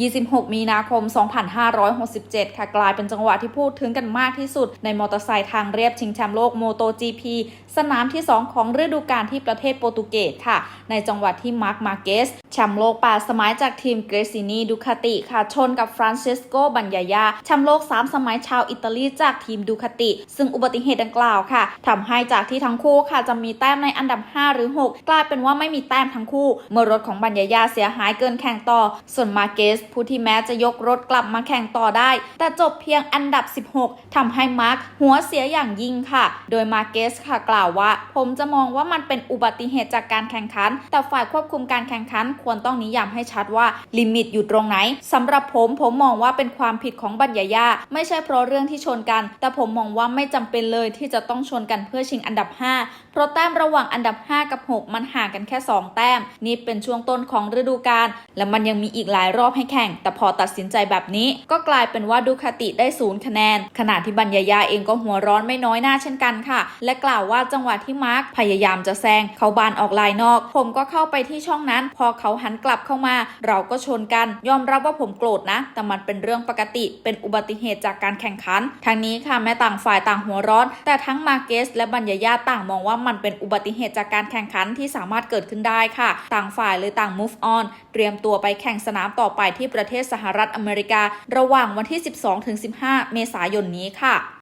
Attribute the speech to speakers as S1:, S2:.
S1: 26 มีนาคม 2567 ค่ะ กลายเป็นจังหวะที่พูดถึงกันมากที่สุด ในมอเตอร์ไซค์ทางเรียบชิงแชมป์โลก MotoGP สนามที่ 2 ของฤดูกาลที่ประเทศโปรตุเกสค่ะ ในจังหวะที่มาร์คมาเกสแชมป์โลก8สมัยจากทีมเกรซินีดูคาติค่ะ ชนกับฟรานซิสโกบัญญายาแชมป์โลก 3 สมัยชาวอิตาลีจากทีมดูคาติ ซึ่งอุบัติเหตุดังกล่าวค่ะทำให้จากที่ทั้งคู่ค่ะจะมีแต้มในอันดับ 5 หรือ 6 กลายเป็นว่าไม่มีแต้มทั้งคู่ เมื่อรถของบัญญายาเสียหายเกินแข่งต่อ ส่วนมาเกสผู้ที่แม้จะยกรถกลับมาแข่งต่อได้ แต่จบเพียงอันดับ 16ทำให้มาร์คหัวเสียอย่างยิ่งค่ะ โดยมาเกสค่ะกล่าวว่า ผมจะมองว่ามันเป็นอุบัติเหตุจากการแข่งขัน แต่ฝ่ายควบคุมการแข่งขัน ควรต้องนิยามให้ชัดว่าลิมิตอยู่ตรงไหนสำหรับผมผมมองว่าเป็นความผิดของบัญญายาไม่ใช่เพราะเรื่องที่ชนกัน แต่ผมมองว่าไม่จำเป็นเลยที่จะต้องชนกันเพื่อชิงอันดับ 5 เพราะแต้มระหว่างอันดับ 5 กับ 6 มันห่างกันแค่ 2 แต้ม นี่เป็นช่วงต้นของฤดูกาลและมันยังมีอีกหลายรอบให้แข่ง แต่พอตัดสินใจแบบนี้ ก็กลายเป็นว่าดูคาติได้ศูนย์คะแนน ขณะที่บัญญายาเองก็หัวร้อนไม่น้อยหน้าเช่นกันค่ะ และกล่าวว่าจังหวะที่มาร์คพยายามจะแซงเขาบานออกลายนอก ผมก็เข้าไปที่ช่องนั้น พอเขาหันกลับเข้ามา เราก็ชนกัน ยอมรับว่าผมโกรธนะ แต่มันเป็นเรื่องปกติเป็นอุบัติเหตุจากการแข่งขันทางนี้ค่ะแม้ต่างฝ่ายต่างหัวร้อน แต่ทั้งมาเกส และบัญญายาต่างมองว่ามันเป็นอุบัติเหตุจากการแข่งขันที่สามารถเกิดขึ้นได้ค่ะ ต่างฝ่ายเลยต่าง move on เตรียมตัวไปแข่งสนามต่อไปที่ประเทศสหรัฐอเมริการะหว่างวันที่ 12-15 เมษายนนี้ค่ะ